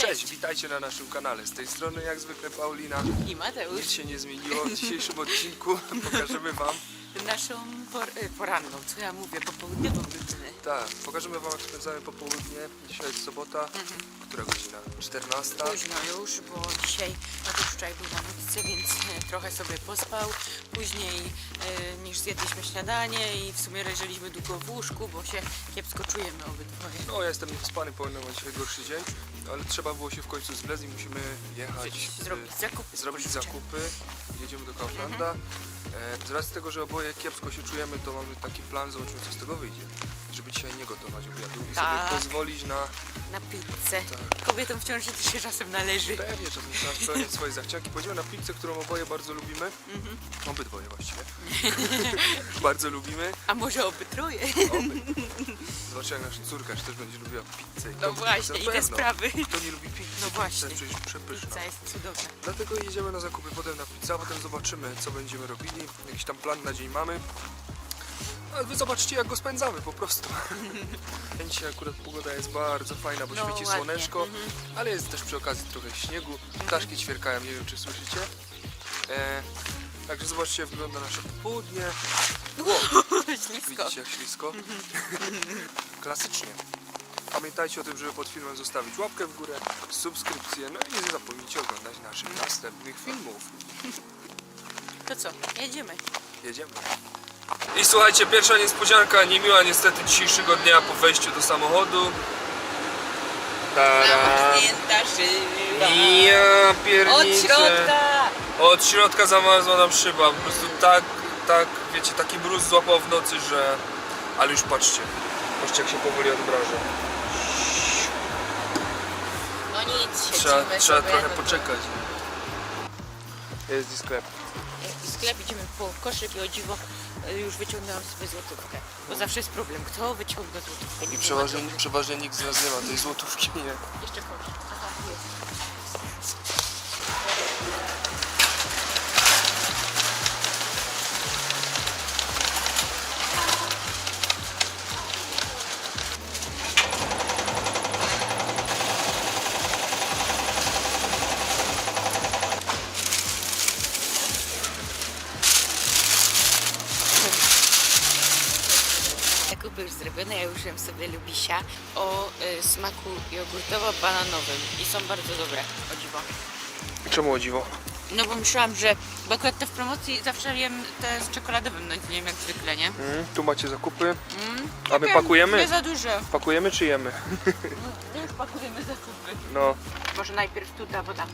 Cześć, witajcie na naszym kanale. Z tej strony jak zwykle Paulina. I Mateusz Nic się nie zmieniło. W dzisiejszym odcinku pokażemy wam, naszą por, y, poranną, co ja mówię, popołudniową rutynę. tak, pokażemy wam jak spędzamy popołudnie. Dzisiaj jest sobota. Która godzina? 14. Późno już, bo dzisiaj Mateusz wczoraj był na nowicy, więc e, trochę sobie pospał. Później e, niż zjedliśmy śniadanie i w sumie leżeliśmy długo w łóżku, bo się kiepsko czujemy obydwoje. No ja jestem niewyspany, powinien mam dzisiaj gorszy dzień, ale trzeba było się w końcu zblec i musimy jechać, zrobić zakupy zrobić zakupy. Jedziemy do Kauflanda. E, z racji tego, że oboje kiepsko się czujemy, to mamy taki plan, zobaczymy co z tego wyjdzie. Żeby dzisiaj nie gotować obiadu i Tak. sobie pozwolić na Na pizzę. Tak. Kobietom w ciąży to się czasem należy. Pewnie, czasem trzeba spełniać swoje zachcianki. Pojedziemy na pizzę, którą oboje bardzo lubimy. Mhm. Obydwoje właściwie. bardzo lubimy. A może obydwoje? Oby. Zobaczymy jak nasza córka czy też będzie lubiła pizzę. I No właśnie, na i te pewno. sprawy. Kto nie lubi pizzy? No właśnie. Pizza jest przecież przepyszna. Pizza jest cudowna. Dlatego jedziemy na zakupy, potem na pizzę, a potem zobaczymy co będziemy robili. Jakiś tam plan na dzień mamy. A wy zobaczcie jak go spędzamy po prostu. Dzisiaj akurat pogoda jest bardzo fajna, bo No, świeci ładnie. słoneczko, Mhm. ale jest też przy okazji trochę śniegu. Ptaszki ćwierkają, nie wiem czy słyszycie. E, także zobaczcie jak wygląda nasze popołudnie. Wow, Ślisko. widzicie jak ślisko. Klasycznie. Pamiętajcie o tym, żeby pod filmem zostawić łapkę w górę, subskrypcję, no i nie zapomnijcie oglądać naszych następnych filmów. To co, jedziemy. Jedziemy. I słuchajcie, pierwsza niespodzianka, niemiła niestety dzisiejszego dnia po wejściu do samochodu. Tara. Zamknięta szyba. Ja Od pierniczę. środka. Od środka zamarzła nam szyba. Po prostu tak, tak, wiecie, taki mróz złapał w nocy, że... Ale już patrzcie. Patrzcie jak się powoli odmraża. No nic, Trzeba, siedzimy trzeba sobie, trochę no to- poczekać. Jest i sklep. Jak sklep idziemy po koszyk i o dziwo już wyciągnęłam sobie złotówkę. Bo zawsze jest problem, kto wyciąga złotówkę. I Nie przeważnie, wiem, przeważnie nikt z nas nie ma tej złotówki, nie? Jeszcze koszyk. Aha, jest. Ja już jem sobie lubisia o y, smaku jogurtowo-bananowym i są bardzo dobre, o dziwo. Czemu o dziwo? No bo myślałam, że, bo akurat te w promocji zawsze jem te z czekoladowym nadzieniem jak zwykle, nie? Mm, tu macie zakupy. Mm, A my pakujemy? Nie za dużo. Pakujemy czy jemy? No, już pakujemy zakupy. No. Może najpierw tu ta woda.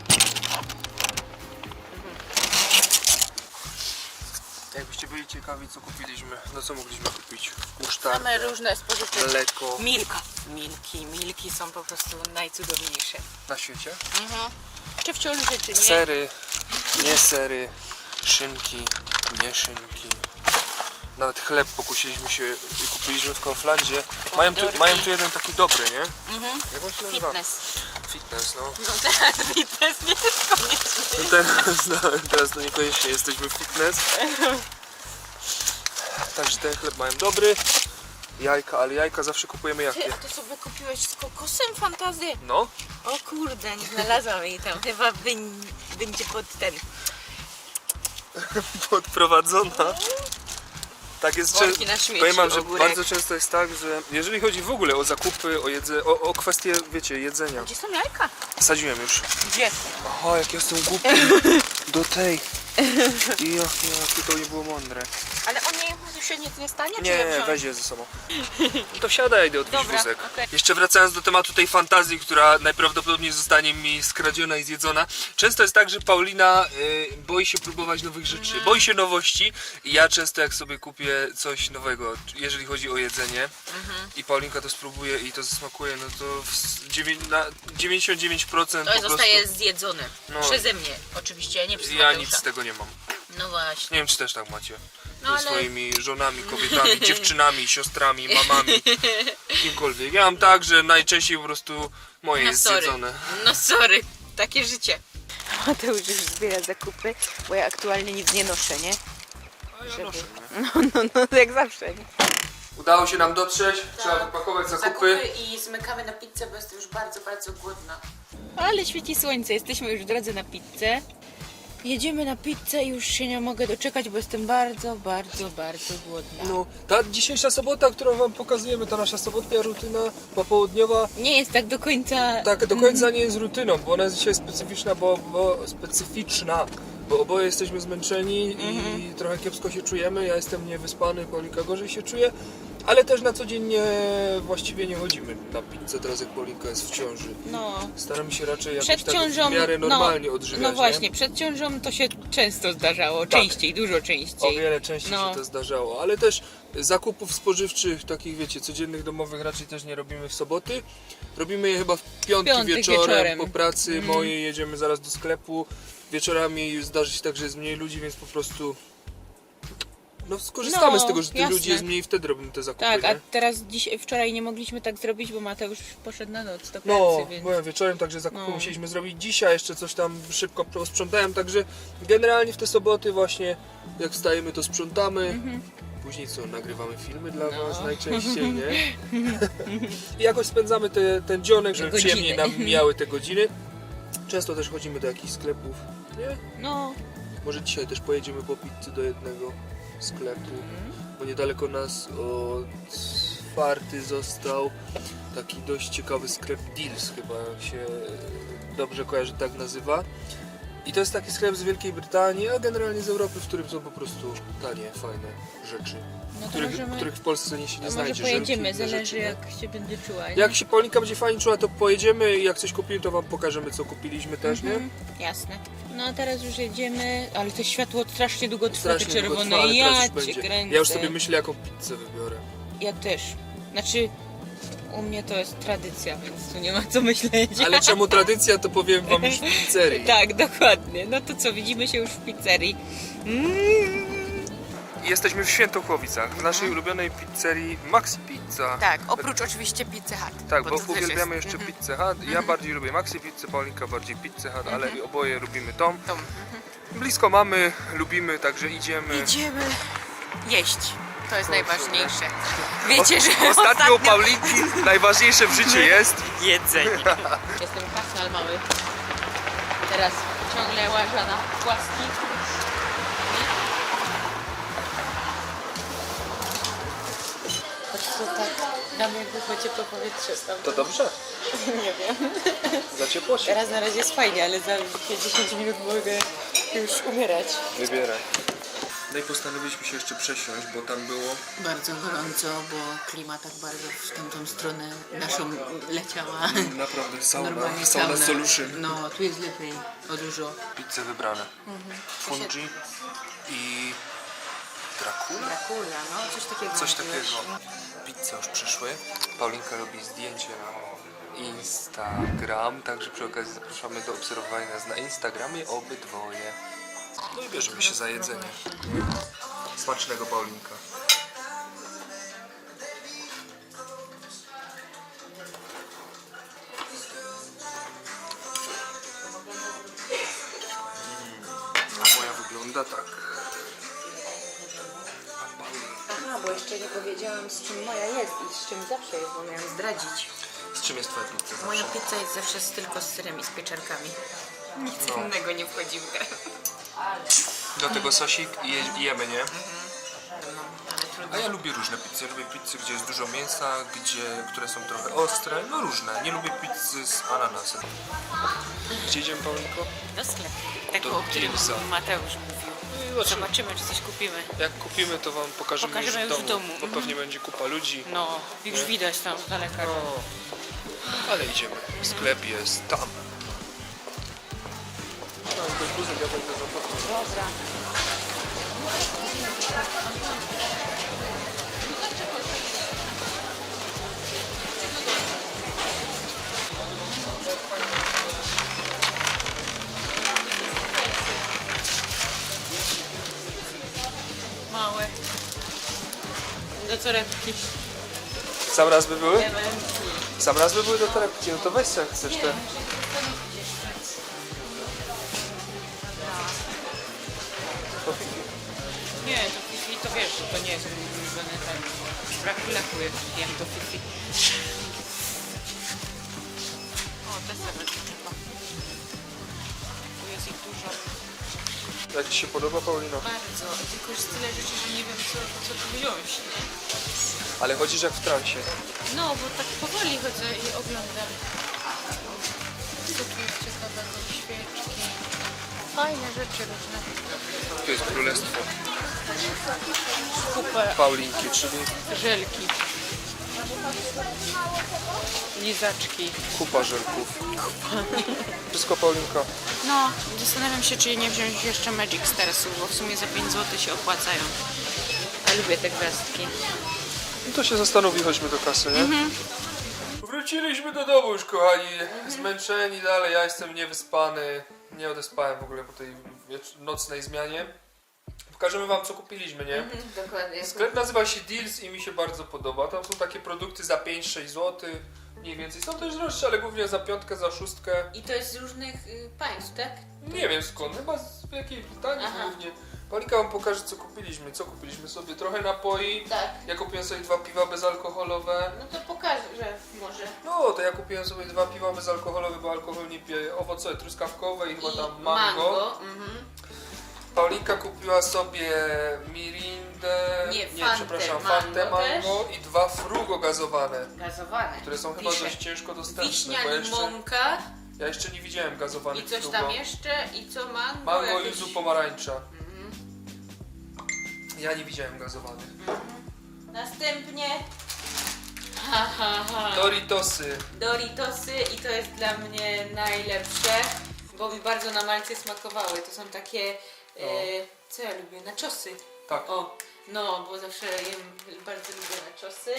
Jakbyście byli ciekawi co kupiliśmy, no co mogliśmy kupić? Musztardę, różne spożywcze. mleko Milka. Milki, milki są po prostu najcudowniejsze. na świecie. Mhm. Jeszcze w ciąży czy nie? Sery, nie sery, szynki, nie szynki. Nawet chleb pokusiliśmy się i kupiliśmy w Kauflandzie. Mają tu, Pomidorki. mają tu jeden taki dobry, nie? Mhm. Jak on się nazywa? Fitness. Fitness, no. No teraz fitness nie jest konieczny. no teraz, no, teraz to niekoniecznie jesteśmy w fitness. Także ten chleb mają dobry. Jajka, ale jajka zawsze kupujemy Ty, jakie? a to sobie kupiłeś z kokosem fantazję? No, O kurde, nie znalazłam jej tam. Chyba będzie pod ten. podprowadzona. Tak jest Worki czę- na śmieci, Powiem wam, że ogórek. bardzo często jest tak, że jeżeli chodzi w ogóle o zakupy, o, jedze, o, o kwestie, wiecie, jedzenia. Gdzie są jajka? Sadziłem już. Gdzie? O, jak jestem głupi. Do tej. I jak, jakie to nie było mądre. Ale on nie, się nic nie stanie? czy Nie, ja weź je ze sobą. No to wsiadaj, idę odwieźć Dobra, wózek. okej. Jeszcze wracając do tematu tej fantazji, która najprawdopodobniej zostanie mi skradziona i zjedzona. Często jest tak, że Paulina y, boi się próbować nowych rzeczy, Mhm. boi się nowości i ja często jak sobie kupię coś nowego, jeżeli chodzi o jedzenie Mhm. i Paulinka to spróbuje i to zasmakuje, no to w dziewię- na 99% To po zostaje prostu zjedzone. No. Przeze mnie, oczywiście, nie przez ja Mateusza. nic z tego nie mam. No właśnie. Nie wiem, czy też tak macie. No Ze ale- swoimi żonami, kobietami, dziewczynami, siostrami, mamami, kimkolwiek. Ja mam tak, że najczęściej po prostu moje No jest sorry. zjedzone. No sorry, takie życie. Mateusz już zbiera zakupy, bo ja aktualnie nic nie noszę, nie? A ja Żeby- noszę, nie? No, no, no, jak zawsze, nie? Udało się nam dotrzeć, trzeba wypakować zakupy. i zmykamy na pizzę, bo jestem już bardzo, bardzo głodna. ale świeci słońce. Jesteśmy już w drodze na pizzę. Jedziemy na pizzę i już się nie mogę doczekać, bo jestem bardzo, bardzo, bardzo głodna. No, ta dzisiejsza sobota, którą wam pokazujemy, ta nasza sobotnia rutyna popołudniowa, Nie jest tak do końca. tak do końca nie jest rutyną, bo ona jest dzisiaj specyficzna, bo, bo specyficzna, bo oboje jesteśmy zmęczeni i trochę kiepsko się czujemy. Ja jestem niewyspany, Paulinka gorzej się czuje, ale też na co dzień nie, właściwie nie chodzimy na pizzę teraz jak Paulinka jest w ciąży. No. Staramy się raczej jakoś Przed tak ciążą. w miarę normalnie no, odżywiać. No nie? właśnie, przed ciążą to się często zdarzało. Tak. Częściej, dużo O częściej. wiele częściej No. się to zdarzało, ale też zakupów spożywczych, takich wiecie, codziennych, domowych raczej też nie robimy w soboty. Robimy je chyba w piątki Piątek wieczorem, wieczorem. Mhm. po pracy mojej, jedziemy zaraz do sklepu. Wieczorami zdarzy się tak, że jest mniej ludzi, więc po prostu no skorzystamy No, z tego, że tych jasne. ludzi jest mniej wtedy robimy te zakupy, Tak, nie? a teraz dziś, wczoraj nie mogliśmy tak zrobić, bo Mateusz poszedł na noc do pracy, No, więc... byłem wieczorem, także zakupy No. musieliśmy zrobić dzisiaj, jeszcze coś tam szybko posprzątałem, także generalnie w te soboty właśnie jak wstajemy to sprzątamy, później co, nagrywamy filmy dla Mhm. No. was najczęściej, nie? I jakoś spędzamy te, ten dzionek, żeby Godziny. przyjemniej nam mijały te godziny. Często też chodzimy do jakichś sklepów, nie? No, Może dzisiaj też pojedziemy po pizzy do jednego sklepu, bo niedaleko nas otwarty został taki dość ciekawy sklep Deals, chyba się dobrze kojarzy, tak nazywa. I to jest taki sklep z Wielkiej Brytanii, a generalnie z Europy, w którym są po prostu tanie, fajne rzeczy, no których, możemy... których w Polsce nie się nie może znajdzie. pojedziemy, żelki, inne zależy rzeczy, nie? jak się będzie czuła. nie? Jak się Paulinka będzie fajnie czuła, to pojedziemy i jak coś kupimy, to wam pokażemy, co kupiliśmy też, nie? Mhm, Jasne. No a teraz już jedziemy, ale to światło strasznie długo trwa, Strasznie długo czerwone. trwa, ale ja cię kręcę. Ja już sobie myślę, jaką pizzę wybiorę. Ja też. Znaczy, u mnie to jest tradycja, więc tu nie ma co myśleć. Ale czemu tradycja, to powiem wam już w pizzerii. tak, dokładnie. No to co, widzimy się już w pizzerii. Jesteśmy w Świętochłowicach, w naszej ulubionej pizzerii Maxi Pizza. Tak, oprócz oczywiście Pizzy Hut. Tak, bo, to też uwielbiamy jest- jeszcze Mhm. Pizzę Hut. Ja bardziej lubię Maxi Pizzę, Paulinka bardziej Pizzę Hut, ale oboje lubimy tą. Tą. Blisko mamy, lubimy, także idziemy. Idziemy jeść. To jest najważniejsze. Wiecie, że Ostatnio u Paulinki najważniejsze w życiu jest jedzenie. Jestem kasnal mały. Teraz ciągle łaża na płaski. Choć to tak dam jak głucho ciepłe powietrze stąd. To dobrze, Nie wiem. za ciepło się. Teraz na razie jest fajnie, ale za 10 minut mogę już umierać. Wybieraj. No i postanowiliśmy się jeszcze przesiąść, bo tam było Bardzo gorąco, bo klima tak bardzo w tamtą stronę naszą leciała. naprawdę sauna, Normalnie sauna sauna. solution. No, tu jest lepiej, o dużo. Pizze wybrane. Fungi i Dracula? Dracula, no, coś takiego. Coś mówiłeś. takiego. Pizze już przyszły. Paulinka robi zdjęcie na Instagram, także przy okazji zapraszamy do obserwowania nas na Instagramie obydwoje. No i bierzemy się za jedzenie. Smacznego Paulinka. A moja wygląda tak. Aha, bo jeszcze nie powiedziałam z czym moja jest i z czym zawsze jest, bo miałam zdradzić. Z czym jest twoja pizza Moja pizza jest zawsze z, tylko z serem i z pieczarkami. Nic No. innego nie wchodzi w grę. Do tego sosik i je, jemy, nie? Trudno. A ja lubię różne pizze. Lubię pizzy, gdzie jest dużo mięsa, gdzie, które są trochę ostre. No różne. Nie lubię pizzy z ananasem. Gdzie idziemy, Paulinko? Do sklepu. Tego, Do o którym. Mateusz mówił. Zobaczymy, czy coś kupimy. Jak kupimy, to wam pokażemy, Pokażemy już w domu, domu. bo pewnie będzie kupa ludzi. No, już Nie? widać tam z daleka. No, ale idziemy. Sklep jest tam. Jakoś buzek, ja będę. Dobra. Małe. Do torebki. Sam raz by były? Elementy. Sam raz by były do torebki. No to weź jak chcesz te. to wiesz, to nie jest ulubiony ten tak brak leku, jak jem do fifi. O, te serwer chyba. Tu jest ich dużo. Jak Ci się podoba, Paulino? Bardzo, tylko jest tyle rzeczy, że nie wiem co, co tu wziąć, nie? Ale chodzisz jak w transie. No, bo tak powoli chodzę i oglądam. Co tu jest ciekawego? Świeczki. Fajne rzeczy różne. Tu jest królestwo. Kupę Paulinki, czyli żelki. Lizaczki. kupa żelków. Wszystko Paulinka. No, zastanawiam się, czy nie wziąć jeszcze Magic Starsów, bo w sumie za 5 zł się opłacają. A lubię te gwiazdki. No to się zastanowi, chodźmy do kasy, nie? Wróciliśmy do domu już, kochani. Zmęczeni dalej, ja jestem niewyspany. Nie odespałem w ogóle po tej wiecz- nocnej zmianie. Pokażemy wam, co kupiliśmy, nie? Dokładnie. Sklep nazywa się Deals i mi się bardzo podoba. Tam są takie produkty za 5-6 zł. Mniej więcej są też droższe, ale głównie za piątkę, za szóstkę. I to jest z różnych y, państw, tak? Nie wiem skąd, chyba z Wielkiej Brytanii Aha. głównie. Paulika wam pokaże, co kupiliśmy. Co kupiliśmy sobie? Trochę napoi. Tak. Ja kupiłem sobie dwa piwa bezalkoholowe. No to pokażę, że może. No, to ja kupiłem sobie dwa piwa bezalkoholowe, bo alkohol nie pije. Owoce truskawkowe i chyba I tam mango. Mhm. Paulinka kupiła sobie mirindę, Nie, Fantę przepraszam, mango fantę mango i dwa frugo gazowane, Gazowane. które są chyba Pisze. dość ciężko dostępne, Wiśnia, bo jeszcze, limonka ja jeszcze nie widziałem gazowanych i coś frugo. tam jeszcze i co mango? Mango, jakieś- yuzu, pomarańcza. Mhm. Ja nie widziałem gazowanych. Następnie ha, ha, ha. Doritosy. Doritosy i to jest dla mnie najlepsze, bo mi bardzo na Malcie smakowały. To są takie, e, co ja lubię, naczosy. Tak. O, no, bo zawsze jem, bardzo lubię naczosy.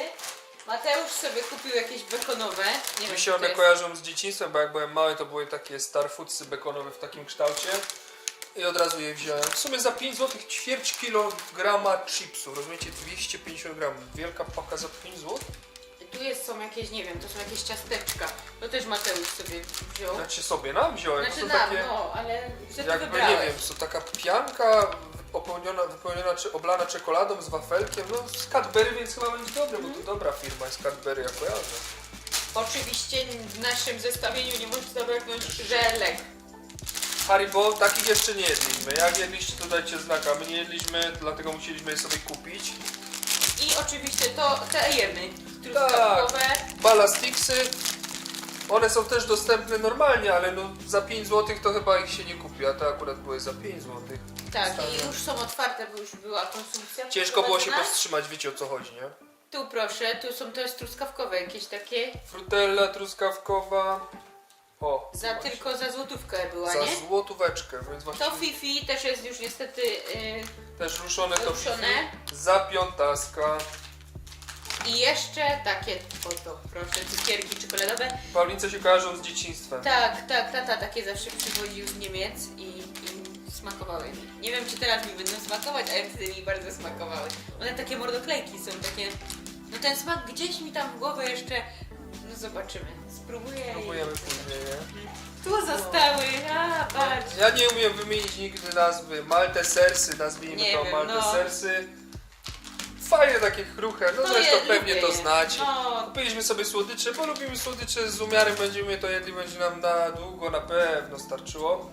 Mateusz sobie kupił jakieś bekonowe. Nie wiem, Mi co się to one jest. kojarzą z dzieciństwem, bo jak byłem mały, to były takie starfoodsy bekonowe w takim kształcie. I od razu je wziąłem. W sumie za 5 zł ćwierć kilograma chipsów. Rozumiecie? 250 gramów. Wielka paka za 5 zł? Tu jest, są jakieś, nie wiem, to są jakieś ciasteczka. To też Mateusz sobie wziął. Znaczy sobie nam wziąłem. Znaczy to są nam, takie, no, ale że ty jakby nie wybrałeś. wiem, to taka pianka wypełniona, wypełniona czy oblana czekoladą z wafelkiem. No z Cadbury, więc chyba będzie dobre, bo to dobra firma jest Cadbury, ja kojarzę. Oczywiście w naszym zestawieniu nie może zabraknąć żelek. Haribo, takich jeszcze nie jedliśmy. Jak jedliście, to dajcie znaka. My nie jedliśmy, dlatego musieliśmy je sobie kupić. I oczywiście to te jemy. Tak. Truskawkowe. Balastiksy, one są też dostępne normalnie, ale no za 5 zł to chyba ich się nie kupi, a te akurat były za 5 zł. Tak, i już są otwarte, bo już była konsumpcja. Ciężko było się przeprowadzona. powstrzymać, wiecie o co chodzi, nie? Tu proszę, tu są to jest truskawkowe jakieś takie. Frutella truskawkowa. O, Za właśnie. tylko za złotówkę była, za nie? złotóweczkę, więc To właśnie Fifi też jest już niestety yy, też ruszone to ruszone. za piątaska. I jeszcze takie oto, proszę, cukierki czekoladowe. Paulince się kojarzą z dzieciństwem. Tak, tak, tata takie zawsze przywoził z Niemiec i, i smakowały mi. Nie wiem, czy teraz mi będą smakować, ale wtedy mi bardzo smakowały. One takie mordoklejki są, takie... No ten smak gdzieś mi tam w głowę jeszcze... No zobaczymy. Spróbuję Próbujemy później, nie? Tu zostały, a patrz. Ja nie umiem wymienić nigdy nazwy. Maltesersy, nazwijmy Nie to wiem, no. Maltesersy. Fajne takie kruche, no No zresztą je- pewnie lubię to je. znacie. No. Kupiliśmy sobie słodycze, bo lubimy słodycze z umiarem, będziemy to jedli, będzie nam na długo na pewno starczyło.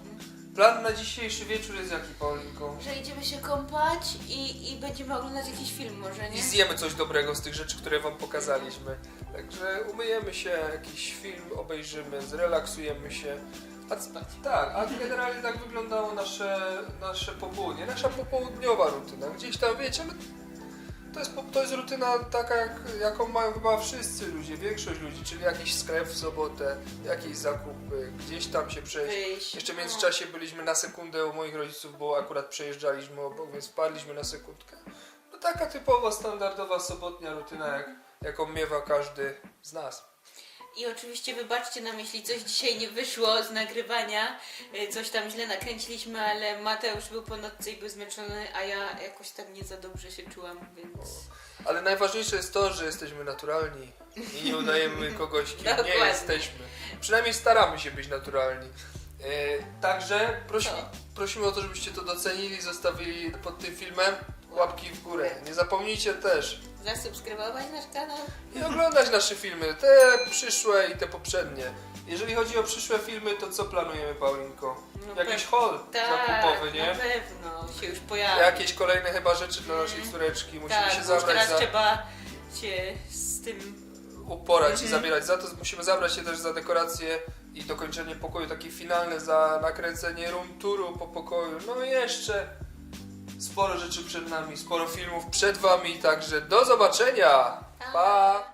Plan na dzisiejszy wieczór jest jaki, Paulinko? Że idziemy się kąpać i, i będziemy oglądać jakiś film może, I nie? zjemy coś dobrego z tych rzeczy, które wam pokazaliśmy. Także umyjemy się, jakiś film obejrzymy, zrelaksujemy się. A Spać. Tak, a generalnie tak wyglądało nasze, nasze popołudnie, nasza popołudniowa rutyna. Gdzieś tam wiecie, no, to jest, to jest rutyna taka, jak, jaką mają chyba wszyscy ludzie, większość ludzi, czyli jakiś sklep w sobotę, jakieś zakupy, gdzieś tam się przejść. Wyjść. Jeszcze w międzyczasie byliśmy na sekundę u moich rodziców, bo akurat przejeżdżaliśmy obok, więc wpadliśmy na sekundkę. No taka typowa, standardowa sobotnia rutyna, jak, jaką miewa każdy z nas. I oczywiście wybaczcie nam, jeśli coś dzisiaj nie wyszło z nagrywania, y, coś tam źle nakręciliśmy, ale Mateusz był po nocce i był zmęczony, a ja jakoś tak nie za dobrze się czułam, więc... Ale najważniejsze jest to, że jesteśmy naturalni i nie udajemy kogoś, kim nie Dokładnie. jesteśmy. Przynajmniej staramy się być naturalni. E, także prosimy, prosimy o to, żebyście to docenili, zostawili pod tym filmem łapki w górę. Nie zapomnijcie też Zasubskrybować nasz kanał. i oglądać nasze filmy, te przyszłe i te poprzednie. Jeżeli chodzi o przyszłe filmy, to co planujemy, Paulinko? No Jakiś haul Tak, zakupowy, na nie? pewno się już pojawi. Jakieś kolejne chyba rzeczy dla naszej córeczki. Musimy tak, się bo już zabrać teraz za... trzeba się z tym uporać Mhm. i zabierać za to. Musimy zabrać się też za dekoracje i dokończenie pokoju, takie finalne za nakręcenie room touru po pokoju. No i jeszcze sporo rzeczy przed nami, sporo filmów przed wami, także do zobaczenia! Pa!